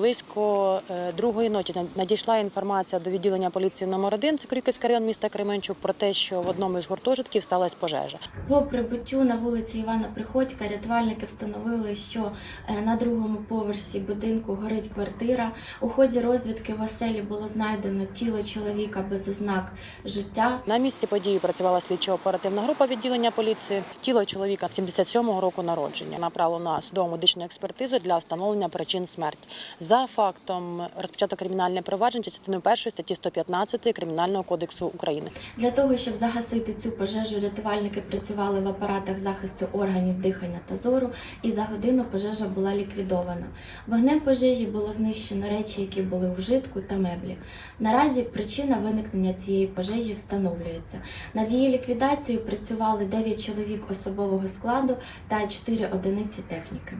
Близько е, другої ночі над- надійшла інформація до відділення поліції номер 1 це Крюківський район міста Кременчук про те, що в одному із гуртожитків сталася пожежа. По прибуттю на вулиці Івана Приходька рятувальники встановили, що е, на другому поверсі будинку горить квартира. У ході розвідки в оселі було знайдено тіло чоловіка без ознак життя. На місці події працювала слідчо-оперативна група відділення поліції. Тіло чоловіка 77-го року народження направлено на судово медичну експертизу для встановлення причин смерті. За фактом розпочато кримінальне провадження частиною першої статті 115 Кримінального кодексу України. Для того, щоб загасити цю пожежу, рятувальники працювали в апаратах захисту органів дихання та зору, і за годину пожежа була ліквідована. Вогнем пожежі було знищено речі, які були у вжитку та меблі. Наразі причина виникнення цієї пожежі встановлюється. Над її ліквідацією працювали 9 чоловік особового складу та 4 одиниці техніки.